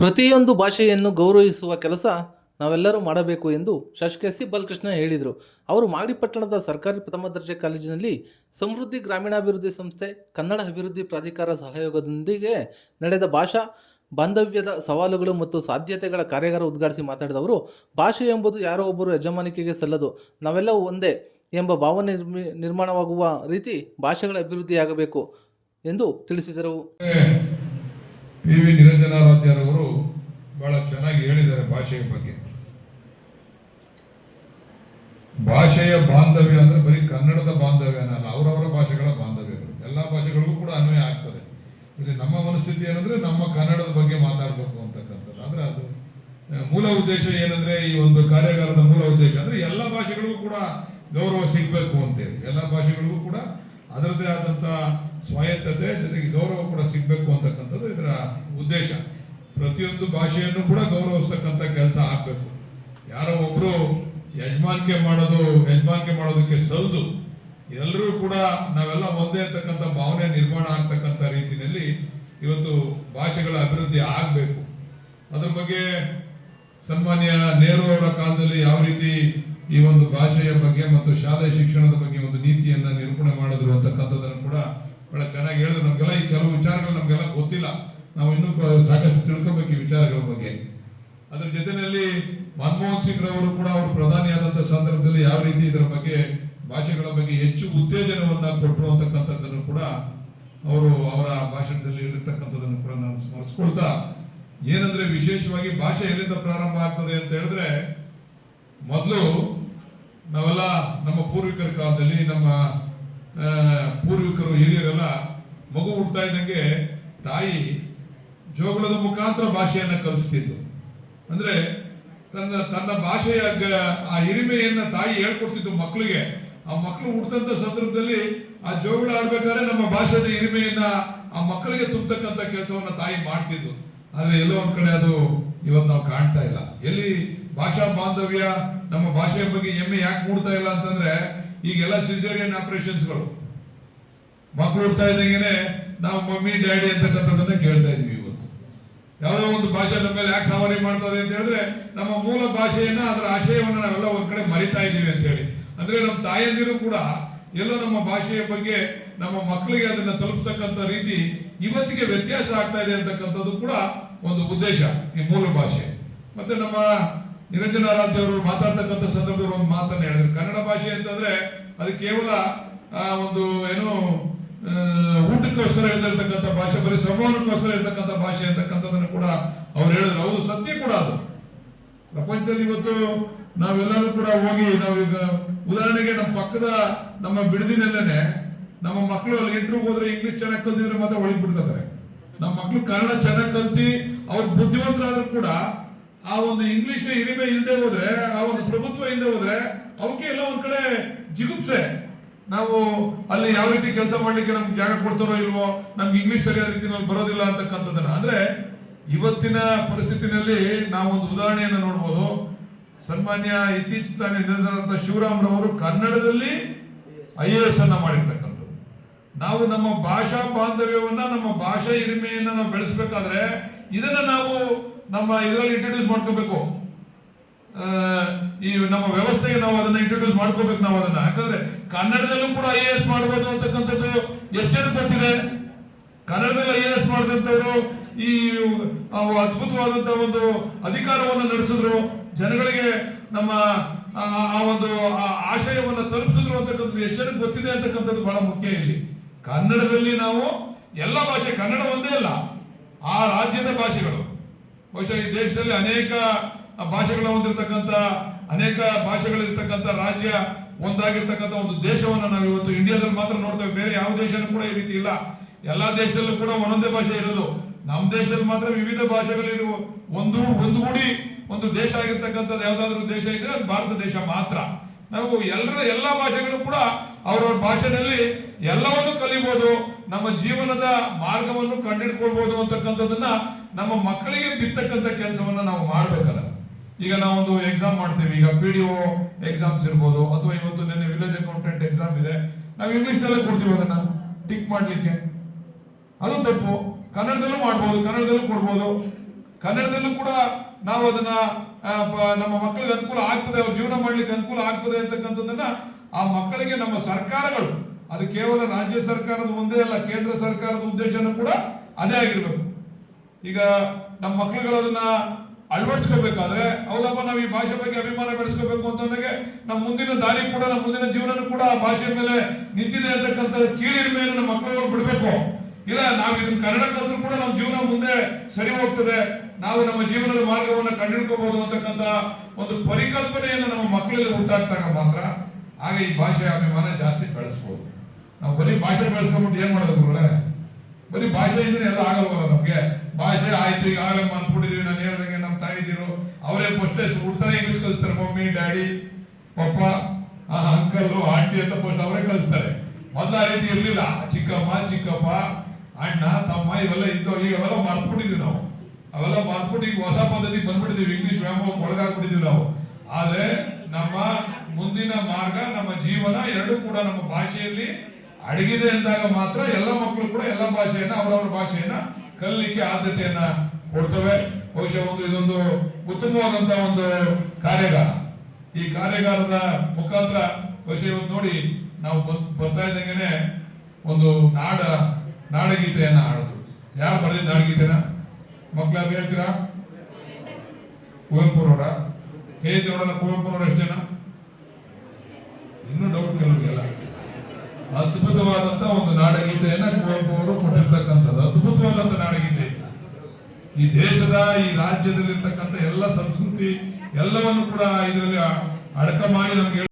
ಪ್ರತಿಯೊಂದು ಭಾಷೆಯನ್ನು ಗೌರವಿಸುವ ಕೆಲಸ ನಾವೆಲ್ಲರೂ ಮಾಡಬೇಕು ಎಂದು ಶಾಸಕ ಸಿ. ಬಾಲಕೃಷ್ಣ ಹೇಳಿದರು. ಅವರು ಮಾಗಡಿಪಟ್ಟಣದ ಸರ್ಕಾರಿ ಪ್ರಥಮ ದರ್ಜೆ ಕಾಲೇಜಿನಲ್ಲಿ ಸಮೃದ್ಧಿ ಗ್ರಾಮೀಣಾಭಿವೃದ್ಧಿ ಸಂಸ್ಥೆ, ಕನ್ನಡ ಅಭಿವೃದ್ಧಿ ಪ್ರಾಧಿಕಾರ ಸಹಯೋಗದೊಂದಿಗೆ ನಡೆದ ಭಾಷಾ ಬಾಂಧವ್ಯದ ಸವಾಲುಗಳು ಮತ್ತು ಸಾಧ್ಯತೆಗಳ ಕಾರ್ಯಾಗಾರ ಉದ್ಘಾಟಿಸಿ ಮಾತಾಡಿದ ಅವರು ಭಾಷೆ ಎಂಬುದು ಯಾರೋ ಒಬ್ಬರು ಯಜಮಾನಿಕೆಗೆ ಸಲ್ಲದು, ನಾವೆಲ್ಲವೂ ಒಂದೇ ಎಂಬ ಭಾವನೆ ನಿರ್ಮಿ, ನಿರ್ಮಾಣವಾಗುವ ರೀತಿ ಭಾಷೆಗಳ ಅಭಿವೃದ್ಧಿಯಾಗಬೇಕು ಎಂದು ತಿಳಿಸಿದರು. P V. ನಿರಂಜನಾರಾಧ್ಯರವರು ಬಹಳ ಚೆನ್ನಾಗಿ ಹೇಳಿದ್ದಾರೆ ಭಾಷೆಯ ಬಗ್ಗೆ. ಭಾಷೆಯ ಬಾಂಧವ್ಯ ಅಂದ್ರೆ ಬರೀ ಕನ್ನಡದ ಬಾಂಧವ್ಯ ಅನ್ನಲ್ಲ, ಅವರವರ ಭಾಷೆಗಳ ಬಾಂಧವ್ಯಗಳು ಎಲ್ಲ ಭಾಷೆಗಳಿಗೂ ಕೂಡ ಅನ್ವಯ ಆಗ್ತದೆ. ಇಲ್ಲಿ ನಮ್ಮ ಮನಸ್ಥಿತಿ ಏನಂದ್ರೆ ನಮ್ಮ ಕನ್ನಡದ ಬಗ್ಗೆ ಮಾತಾಡಬೇಕು ಅಂತಕ್ಕಂಥದ್ದು. ಆದರೆ ಅದು ಮೂಲ ಉದ್ದೇಶ ಏನಂದ್ರೆ ಈ ಒಂದು ಕಾರ್ಯಾಗಾರದ ಮೂಲ ಉದ್ದೇಶ ಅಂದ್ರೆ ಎಲ್ಲ ಭಾಷೆಗಳಿಗೂ ಕೂಡ ಗೌರವ ಸಿಗಬೇಕು ಅಂತೇಳಿ. ಎಲ್ಲ ಭಾಷೆಗಳಿಗೂ ಕೂಡ ಅದರದೇ ಆದಂಥ ಸ್ವಾಯತ್ತತೆ ಜೊತೆಗೆ ಗೌರವ ಕೂಡ ಸಿಗಬೇಕು ಅಂತಕ್ಕಂಥದ್ದು ಇದರ ಉದ್ದೇಶ. ಪ್ರತಿಯೊಂದು ಭಾಷೆಯನ್ನು ಕೂಡ ಗೌರವಿಸ್ತಕ್ಕಂಥ ಕೆಲಸ ಆಗಬೇಕು. ಯಾರೋ ಒಬ್ಬರು ಯಜಮಾನ್ಕೆ ಮಾಡೋದು, ಯಜಮಾನಿಕೆ ಮಾಡೋದಕ್ಕೆ ಸಲ್ದು ಎಲ್ಲರೂ ಕೂಡ ನಾವೆಲ್ಲ ಒಂದೇ ಅಂತಕ್ಕಂಥ ಭಾವನೆ ನಿರ್ಮಾಣ ಆಗ್ತಕ್ಕಂಥ ರೀತಿಯಲ್ಲಿ ಇವತ್ತು ಭಾಷೆಗಳ ಅಭಿವೃದ್ಧಿ ಆಗಬೇಕು. ಅದ್ರ ಬಗ್ಗೆ ಸನ್ಮಾನ್ಯ ನೆಹರು ಅವರ ಕಾಲದಲ್ಲಿ ಯಾವ ರೀತಿ ಈ ಒಂದು ಭಾಷೆಯ ಬಗ್ಗೆ ಮತ್ತು ಶಾಲೆ ಶಿಕ್ಷಣದ ಬಗ್ಗೆ ಒಂದು ನೀತಿಯನ್ನ ನಿರೂಪಣೆ ಮಾಡಿದ್ರು ಅಂತಕ್ಕಂಥದ್ದನ್ನು ಕೂಡ ಬಹಳ ಚೆನ್ನಾಗಿ ಹೇಳಿದ್ರು. ನಮ್ಗೆಲ್ಲ ಈ ಕೆಲವು ವಿಚಾರಗಳು ನಮ್ಗೆಲ್ಲ ಗೊತ್ತಿಲ್ಲ. ನಾವು ಇನ್ನೂ ಸಾಕಷ್ಟು ತಿಳ್ಕೊಬೇಕು ಈ ವಿಚಾರಗಳ ಬಗ್ಗೆ. ಅದ್ರ ಜೊತೆಯಲ್ಲಿ ಮನಮೋಹನ್ ಸಿಂಗ್ ರವರು ಕೂಡ ಅವರು ಪ್ರಧಾನಿಯಾದಂಥ ಸಂದರ್ಭದಲ್ಲಿ ಯಾವ ರೀತಿ ಇದರ ಬಗ್ಗೆ, ಭಾಷೆಗಳ ಬಗ್ಗೆ ಹೆಚ್ಚು ಉತ್ತೇಜನವನ್ನ ಕೊಟ್ಟರು ಅಂತಕ್ಕಂಥದ್ದನ್ನು ಕೂಡ ಅವರು ಅವರ ಭಾಷಣದಲ್ಲಿ ಹೇಳಿರ್ತಕ್ಕಂಥದ್ದನ್ನು ಕೂಡ ನಾನು ಸ್ಮರಿಸ್ಕೊಳ್ತಾ, ಏನಂದ್ರೆ ವಿಶೇಷವಾಗಿ ಭಾಷೆ ಎಲ್ಲಿಂದ ಪ್ರಾರಂಭ ಆಗ್ತದೆ ಅಂತ ಹೇಳಿದ್ರೆ, ಮೊದಲು ನಾವೆಲ್ಲ ನಮ್ಮ ಪೂರ್ವಿಕರ ಕಾಲದಲ್ಲಿ, ನಮ್ಮ ಪೂರ್ವಿಕರು, ಹಿರಿಯರೆಲ್ಲ ಮಗು ಹುಡ್ತಾ ಇದ್ದಂಗೆ ತಾಯಿ ಜೋಗುಳದ ಮುಖಾಂತರ ಭಾಷೆಯನ್ನು ಕಲಿಸ್ತಿದ್ದು ಅಂದ್ರೆ ತನ್ನ ತನ್ನ ಭಾಷೆಯ ಆ ಹಿರಿಮೆಯನ್ನು ತಾಯಿ ಹೇಳ್ಕೊಡ್ತಿದ್ದು ಮಕ್ಕಳಿಗೆ ಆ ಮಕ್ಕಳು ಹುಡ್ತಂಥ ಸಂದರ್ಭದಲ್ಲಿ ಆ ಜೋಗುಳ ಆಡ್ಬೇಕಾದ್ರೆ ನಮ್ಮ ಭಾಷೆಯ ಹಿರಿಮೆಯನ್ನ ಆ ಮಕ್ಕಳಿಗೆ ತುಂಬತಕ್ಕಂತ ಕೆಲಸವನ್ನು ತಾಯಿ ಮಾಡ್ತಿದ್ದು ಆದರೆ ಎಲ್ಲೋ ಒಂದು ಕಡೆ ಅದು ಇವತ್ತು ನಾವು ಕಾಣ್ತಾ ಇಲ್ಲ. ಎಲ್ಲಿ ಭಾಷಾ ಬಾಂಧವ್ಯ, ನಮ್ಮ ಭಾಷೆಯ ಬಗ್ಗೆ ಹೆಮ್ಮೆ ಯಾಕೆ ಮೂಡ್ತಾ ಇಲ್ಲ ಅಂತಂದ್ರೆ, ಈಗೆಲ್ಲ ಸಿಸೇರಿಯನ್ ಆಪರೇಷನ್ಸ್ಗಳು ಮಕ್ಕಳು ಹುಡ್ತಾ ಇದ್ದಂಗೆ ನಾವು ಮಮ್ಮಿ, ಡ್ಯಾಡಿ ಅಂತಕ್ಕಂಥದ್ದನ್ನ ಕೇಳ್ತಾ ಇದೀವಿ ಇವತ್ತು. ಯಾವುದೋ ಒಂದು ಭಾಷೆ ನಮ್ಮ ಮೇಲೆ ಯಾಕೆ ಸವಾರಿ ಮಾಡ್ತಾರೆ ಅಂತ ಹೇಳಿದ್ರೆ, ನಮ್ಮ ಮೂಲ ಭಾಷೆಯನ್ನ ಅದರ ಆಶಯವನ್ನ ನಾವೆಲ್ಲ ಒಂದ್ ಕಡೆ ಮರಿತಾ ಇದ್ದೀವಿ ಅಂತ ಹೇಳಿ. ಅಂದ್ರೆ ನಮ್ಮ ತಾಯಂದಿರು ಕೂಡ ಎಲ್ಲೋ ನಮ್ಮ ಭಾಷೆಯ ಬಗ್ಗೆ ನಮ್ಮ ಮಕ್ಕಳಿಗೆ ಅದನ್ನ ತಲುಪಿಸ್ತಕ್ಕಂಥ ರೀತಿ ಇವತ್ತಿಗೆ ವ್ಯತ್ಯಾಸ ಆಗ್ತಾ ಇದೆ ಅಂತಕ್ಕಂಥದ್ದು ಕೂಡ ಒಂದು ಉದ್ದೇಶ ಈ ಮೂಲ ಭಾಷೆ. ಮತ್ತೆ ನಮ್ಮ ನಿರಂಜನಾರಾಧ್ಯ ಅವರು ಮಾತಾಡ್ತಕ್ಕಂಥ ಸಂದರ್ಭದಲ್ಲಿ ಒಂದು ಮಾತನ್ನು ಹೇಳಿದ್ರು. ಕನ್ನಡ ಭಾಷೆ ಅಂತಂದ್ರೆ ಅದು ಕೇವಲ ಒಂದು ಏನು ಊಟಕ್ಕೋಸ್ಕರ ಇರ್ತಕ್ಕಂಥ ಭಾಷೆ, ಬರೀ ಸಂವಹನಕ್ಕೋಸ್ಕರ ಇರ್ತಕ್ಕಂಥ ಭಾಷೆ ಅಂತಕ್ಕಂಥದ್ದನ್ನು ಕೂಡ ಅವ್ರು ಹೇಳಿದ್ರು. ಹೌದು, ಸತ್ಯ ಕೂಡ ಅದು. ಪ್ರಪಂಚದಲ್ಲಿ ಇವತ್ತು ನಾವೆಲ್ಲರೂ ಕೂಡ ಹೋಗಿ ನಾವೀಗ ಉದಾಹರಣೆಗೆ ನಮ್ಮ ಪಕ್ಕದ ನಮ್ಮ ಬಿಡದಿನಲ್ಲೇನೆ ನಮ್ಮ ಮಕ್ಕಳು ಅಲ್ಲಿ ಇಂಟ್ರ್ಯೂಗೆ ಹೋದ್ರೆ ಇಂಗ್ಲಿಷ್ ಚೆನ್ನಾಗಿ ಕಲ್ತಿದ್ರೆ ಮಾತ್ರ ಒಳಗೆ ಬಿಡ್ತಾರೆ ನಮ್ಮ ಮಕ್ಕಳು ಕನ್ನಡ ಚೆನ್ನಾಗಿ ಕಲ್ತಿ ಅವ್ರು ಬುದ್ಧಿವಂತರಾದ್ರೂ ಕೂಡ ಆ ಒಂದು ಇಂಗ್ಲಿಷ್ ಹಿರಿಮೆ ಇಲ್ಲದೆ ಹೋದ್ರೆ, ಆ ಒಂದು ಪ್ರಭುತ್ವ ಇಲ್ಲದೆ ಹೋದ್ರೆ ಅವಕ್ಕೆ ಎಲ್ಲ ಒಂದ್ ಕಡೆ ಜಿಗುಪ್ಸೆ. ನಾವು ಅಲ್ಲಿ ಯಾವ ರೀತಿ ಕೆಲಸ ಮಾಡ್ಲಿಕ್ಕೆ ನಮ್ಗೆ ಜಾಗ ಕೊಡ್ತಾರೋ ಇಲ್ವೋ, ನಮ್ಗೆ ಇಂಗ್ಲಿಷ್ ಸರಿಯಾದ ರೀತಿಯಲ್ಲಿ ಬರೋದಿಲ್ಲ ಅಂತಕ್ಕಂಥದ್ದನ್ನ. ಅಂದ್ರೆ ಇವತ್ತಿನ ಪರಿಸ್ಥಿತಿನಲ್ಲಿ ನಾವು ಒಂದು ಉದಾಹರಣೆಯನ್ನು ನೋಡ್ಬೋದು. ಸನ್ಮಾನ್ಯ ಇತ್ತೀಚಿನ ತಾನೇ ನಿಧನರಾದಂಥ ಶಿವರಾಮ್ರವರು ಕನ್ನಡದಲ್ಲಿ ಐ ಎ ಎಸ್ ಅನ್ನ ಮಾಡಿರ್ತಕ್ಕಂಥದ್ದು. ನಾವು ನಮ್ಮ ಭಾಷಾ ಬಾಂಧವ್ಯವನ್ನ, ನಮ್ಮ ಭಾಷಾ ಹಿರಿಮೆಯನ್ನ ನಾವು ಬೆಳೆಸಬೇಕಾದ್ರೆ ಇದನ್ನ ನಾವು ನಮ್ಮ ಇದರಲ್ಲಿ ಇಂಟ್ರೊಡ್ಯೂಸ್ ಮಾಡ್ಕೋಬೇಕು. ಈ ನಮ್ಮ ವ್ಯವಸ್ಥೆಗೆ ನಾವು ಅದನ್ನ ಇಂಟ್ರೊಡ್ಯೂಸ್ ಮಾಡ್ಕೋಬೇಕು ನಾವು ಅದನ್ನ. ಯಾಕಂದ್ರೆ ಕನ್ನಡದಲ್ಲೂ ಕೂಡ ಐ ಎ ಎಸ್ ಮಾಡಬಹುದು ಅಂತಕ್ಕಂಥದ್ದು ಎಷ್ಟು ಕನ್ನಡದಲ್ಲಿ ಐ ಎ ಎಸ್ ಮಾಡಿದಂಥವ್ರು, ಈ ಅದ್ಭುತವಾದಂತ ಅದ್ಭುತವಾದಂತಹ ಒಂದು ಅಧಿಕಾರವನ್ನು ನಡೆಸಿದ್ರು. ಜನಗಳಿಗೆ ನಮ್ಮ ಆ ಒಂದು ಆಶಯವನ್ನು ತಲುಪಿಸಿದ್ರು ಅಂತಕ್ಕಂಥದ್ದು ಎಷ್ಟು ಗೊತ್ತಿದೆ ಅಂತಕ್ಕಂಥದ್ದು ಬಹಳ ಮುಖ್ಯ ಇಲ್ಲಿ. ಕನ್ನಡದಲ್ಲಿ ನಾವು ಎಲ್ಲ ಭಾಷೆ, ಕನ್ನಡ ಒಂದೇ ಅಲ್ಲ, ಆ ರಾಜ್ಯದ ಭಾಷೆಗಳು. ಬಹುಶಃ ಈ ದೇಶದಲ್ಲಿ ಅನೇಕ ಭಾಷೆಗಳ ಹೊಂದಿರತಕ್ಕಂಥ ಅನೇಕ ಭಾಷೆಗಳಿರ್ತಕ್ಕಂಥ ರಾಜ್ಯ ಒಂದಾಗಿರ್ತಕ್ಕಂಥ ಒಂದು ದೇಶವನ್ನು ನಾವು ಇವತ್ತು ಇಂಡಿಯಾದಲ್ಲಿ ಮಾತ್ರ ನೋಡ್ತೇವೆ ಬೇರೆ ಯಾವ ದೇಶನೂ ಕೂಡ ಈ ರೀತಿ ಇಲ್ಲ. ಎಲ್ಲಾ ದೇಶದಲ್ಲೂ ಕೂಡ ಒಂದೊಂದೇ ಭಾಷೆ ಇರೋದು. ನಮ್ಮ ದೇಶದಲ್ಲಿ ಮಾತ್ರ ವಿವಿಧ ಭಾಷೆಗಳಿರುವ ಒಂದು ಒಂದುಗೂಡಿ ಒಂದು ದೇಶ ಆಗಿರ್ತಕ್ಕಂಥದ್ದು ಯಾವುದಾದ್ರೂ ದೇಶ ಇದ್ರೆ ಅದು ಭಾರತ ದೇಶ ಮಾತ್ರ. ನಾವು ಎಲ್ಲರ, ಎಲ್ಲ ಭಾಷೆಗಳು ಕೂಡ ಅವರವ್ರ ಭಾಷೆಯಲ್ಲಿ ಎಲ್ಲವನ್ನು ಕಲಿಬಹುದು ನಮ್ಮ ಜೀವನದ ಮಾರ್ಗವನ್ನು ಕಂಡಿಡ್ಕೊಳ್ಬಹುದು ಅಂತಕ್ಕಂಥದ್ದನ್ನ ನಮ್ಮ ಮಕ್ಕಳಿಗೆ ಬಿತ್ತಕ್ಕಂಥ ಕೆಲಸವನ್ನ ನಾವು ಮಾಡ್ಬೇಕಲ್ಲ. ಈಗ ನಾವೊಂದು ಎಕ್ಸಾಮ್ ಮಾಡ್ತೇವೆ. ಈಗ ಪಿ ಡಿ ಒ ಎಕ್ಸಾಮ್ಸ್ ಇರ್ಬೋದು, ಅಥವಾ ಇವತ್ತು ನಿನ್ನೆ ವಿಲೇಜ್ ಅಕೌಂಟೆಂಟ್ ಎಕ್ಸಾಮ್ ಇದೆ. ನಾವು ಇಂಗ್ಲೀಷ್ನಲ್ಲೇ ಕೊಡ್ತೀವಿ ಅದನ್ನ. ಟಿಕ್ ಮಾಡ್ಲಿಕ್ಕೆ. ಅದು ತಪ್ಪು. ಕನ್ನಡದಲ್ಲೂ ಮಾಡ್ಬೋದು, ಕನ್ನಡದಲ್ಲೂ ಕೊಡ್ಬೋದು. ಕನ್ನಡದಲ್ಲೂ ಕೂಡ ನಾವು ಅದನ್ನ ನಮ್ಮ ಮಕ್ಕಳಿಗೆ ಅನುಕೂಲ ಆಗ್ತದೆ, ಅವ್ರ ಜೀವನ ಮಾಡ್ಲಿಕ್ಕೆ ಅನುಕೂಲ ಆಗ್ತದೆ ಅಂತಕ್ಕಂಥದ್ದನ್ನ ಆ ಮಕ್ಕಳಿಗೆ ನಮ್ಮ ಸರ್ಕಾರಗಳು ಅದು ಕೇವಲ ರಾಜ್ಯ ಸರ್ಕಾರದ ಒಂದೇ ಅಲ್ಲ, ಕೇಂದ್ರ ಸರ್ಕಾರದ ಉದ್ದೇಶನೂ ಕೂಡ ಅದೇ ಆಗಿರ್ಬೇಕು. ಈಗ ನಮ್ಮ ಮಕ್ಕಳುಗಳು ಅದನ್ನ ಅಳವಡಿಸ್ಕೋಬೇಕಾದ್ರೆ ಹೌದಪ್ಪ ನಾವು ಈ ಭಾಷೆ ಬಗ್ಗೆ ಅಭಿಮಾನ ಬೆಳೆಸ್ಕೋಬೇಕು ಅಂತಂದಾಗೆ ನಮ್ಮ ಮುಂದಿನ ದಾರಿ ಕೂಡ, ನಮ್ಮ ಮುಂದಿನ ಜೀವನ ಕೂಡ ಆ ಭಾಷೆ ಮೇಲೆ ನಿಂತಿದೆ ಅಂತಕ್ಕಂಥ ಕೀಳಿನ ಮೇಲೆ ನಮ್ಮ ಮಕ್ಕಳುಗಳು ಬಿಡಬೇಕು. ಇಲ್ಲ, ನಾವು ಇದನ್ನ ಕನ್ನಡ ಕೂಡ ನಮ್ಮ ಜೀವನ ಮುಂದೆ ಸರಿ ಹೋಗ್ತದೆ. ನಾವು ನಮ್ಮ ಜೀವನದ ಮಾರ್ಗವನ್ನು ಕಂಡುಹಿಡ್ಕೋಬಹುದು ಅಂತಕ್ಕಂಥ ಒಂದು ಪರಿಕಲ್ಪನೆಯನ್ನು ನಮ್ಮ ಮಕ್ಕಳಲ್ಲಿ ಉಂಟಾಗ್ತಾಗ ಮಾತ್ರ ಆಗ ಈ ಭಾಷೆ ಅಭಿಮಾನ ಜಾಸ್ತಿ ಬೆಳೆಸ್ಬೋದು. ನಾವು ಬರೀ ಭಾಷೆ ಬೆಳೆಸ್ಕೊಂಡ್ಬಿಟ್ಟು ಏನ್ ಮಾಡೋದು ಗುರುಗಳೇ? ಬರೀ ಇದ್ರೆ ಎಲ್ಲ ಆಗಲ್ವಲ್ಲ ನಮ್ಗೆ? ಭಾಷೆ ಆಯ್ತು, ಈಗ ಆಗಲೇ ಅನ್ಕೊಂಡಿದೀವಿ ನಾನು ಹೇಳ್ದಂಗೆ ನಮ್ಮ ತಾಯಿದಿರು. ಅವರೇ ಫಸ್ಟ್ ಹುಡ್ತಾರೆ ಇಂಗ್ಲಿಷ್ ಕಲಿಸ್ತಾರೆ, ಮಮ್ಮಿ, ಡ್ಯಾಡಿ, ಪಪ್ಪ ಅಂಕಲ್ ಆಂಟಿ ಅಂತ ಫಸ್ಟ್ ಅವರೇ ಕಲಿಸ್ತಾರೆ. ಮೊದಲ ಆ ರೀತಿ ಇರ್ಲಿಲ್ಲ. ಚಿಕ್ಕಮ್ಮ, ಚಿಕ್ಕಪ್ಪ, ಅಣ್ಣ, ತಮ್ಮ ಇವೆಲ್ಲ ಇದ್ದು, ಈಗ ಅವೆಲ್ಲ ಮರ್ತ್ಬಿಟ್ಟಿದ್ವಿ ನಾವು. ಅವೆಲ್ಲ ಮರ್ತ್ಬಿಟ್ಟು ಈಗ ಹೊಸ ಪದ್ಧತಿ ಬಂದ್ಬಿಟ್ಟಿದೀವಿ. ಇಂಗ್ಲಿಷ್ ವ್ಯಾಮೋಹಕ್ಕೆ ಒಳಗಾಗ್ಬಿಟ್ಟಿದೀವಿ ನಾವು. ಆದ್ರೆ ನಮ್ಮ ಮುಂದಿನ ಮಾರ್ಗ, ನಮ್ಮ ಜೀವನ ಎರಡೂ ಕೂಡ ನಮ್ಮ ಭಾಷೆಯಲ್ಲಿ ಅಡಗಿದೆ ಅಂದಾಗ ಮಾತ್ರ ಎಲ್ಲ ಮಕ್ಕಳು ಕೂಡ ಎಲ್ಲ ಭಾಷೆಯನ್ನ, ಅವರವರ ಭಾಷೆಯನ್ನ ಕಲಿಕೆ ಆದ್ಯತೆಯನ್ನ ಕೊಡ್ತವೆ. ಬಹುಶಃ ಒಂದು ಇದೊಂದು ಉತ್ತಮವಾದಂತಹ ಒಂದು ಕಾರ್ಯಾಗಾರ. ಈ ಕಾರ್ಯಾಗಾರದ ಮುಖಾಂತರ ಬಹುಶಃ ನೋಡಿ ನಾವು ಬರ್ತಾ ಇದ್ದಂಗೆನೆ ಒಂದು ನಾಡ, ನಾಡಗೀತೆಯನ್ನ ಹಾಡೋದು. ಯಾರು ಬರೆದಿದ್ದ ನಾಡಗೀತೆನ? ಮಕ್ಕಳು ಹೇಳ್ತೀರಾ? ಕುವೆಂಪುರವರ? ಹೇಗೆ ನೋಡೋಣ ಕುವೆಂಪುರವ್ರ ಎಷ್ಟು ಜನ? ಇನ್ನೂ ಡೌಟ್ ಕೆಲವರಿಗೆಲ್ಲ. ಅದ್ಭುತವಾದಂತ ಒಂದು ನಾಡಗೀತೆಯನ್ನ ಕುವೆಂಪು ಅವರು ಕೊಟ್ಟಿರ್ತಕ್ಕಂಥದ್ದು. ಅದ್ಭುತವಾದಂತ ನಾಡಗೀತೆ. ಈ ದೇಶದ, ಈ ರಾಜ್ಯದಲ್ಲಿರ್ತಕ್ಕಂಥ ಎಲ್ಲ ಸಂಸ್ಕೃತಿ ಎಲ್ಲವನ್ನು ಕೂಡ ಇದರಲ್ಲಿ ಅಡಕ ಮಾಡಿ ನಮ್ಗೆ